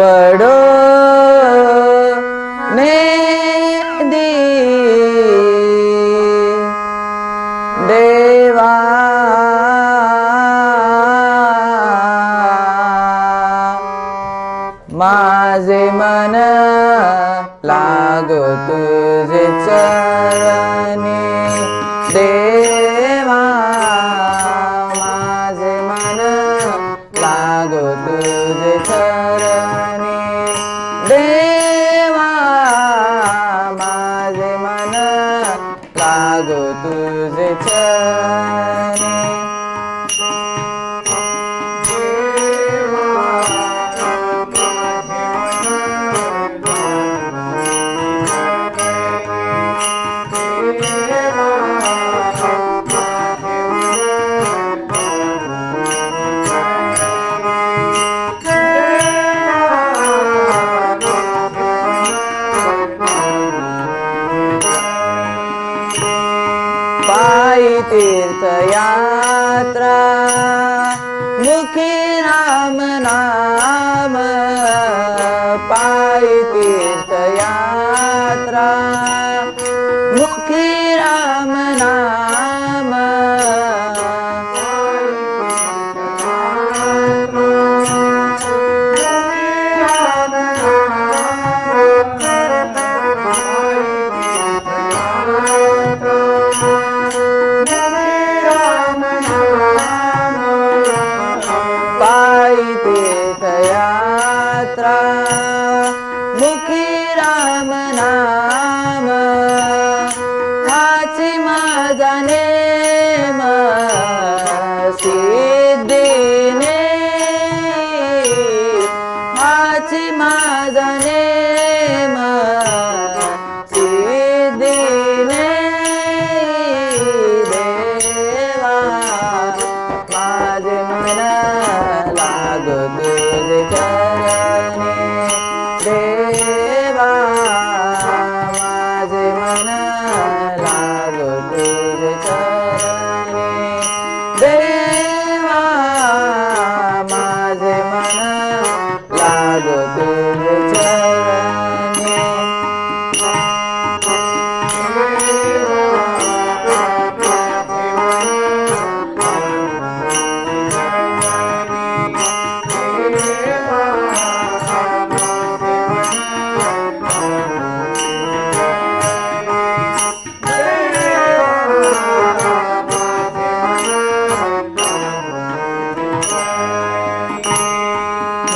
पडो ने दी। देवा। माझे मन लागो तुझे चरण atrás.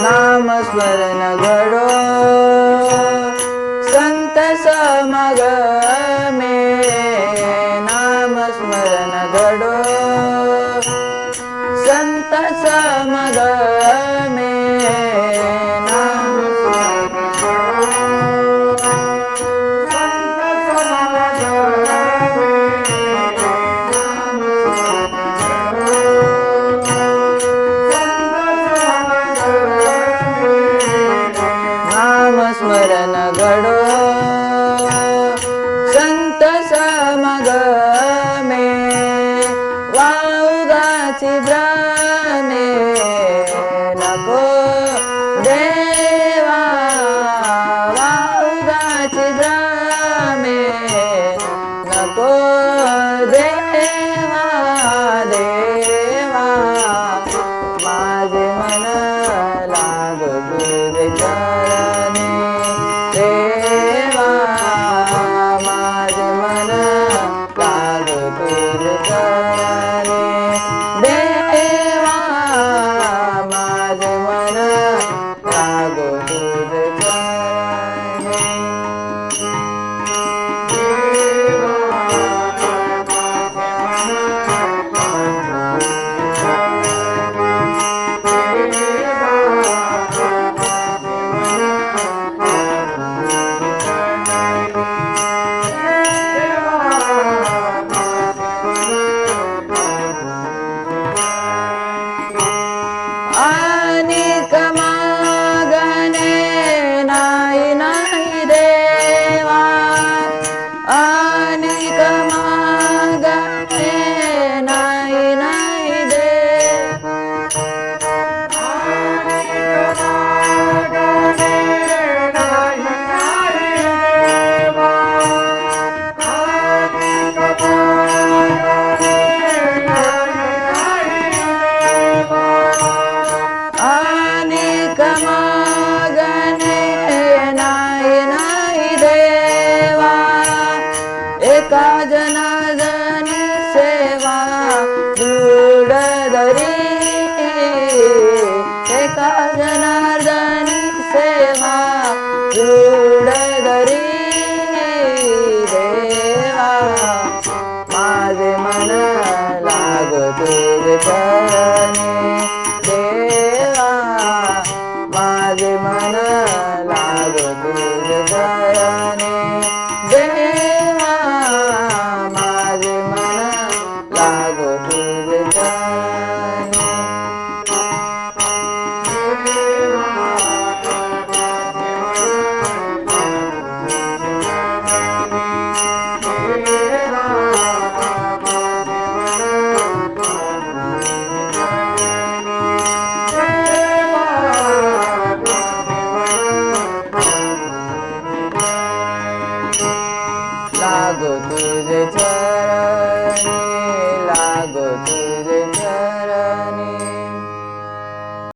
नाम स्मरण घडो संत समग मे नाम स्मरण घडो संत समग मे boy. Baba. the time.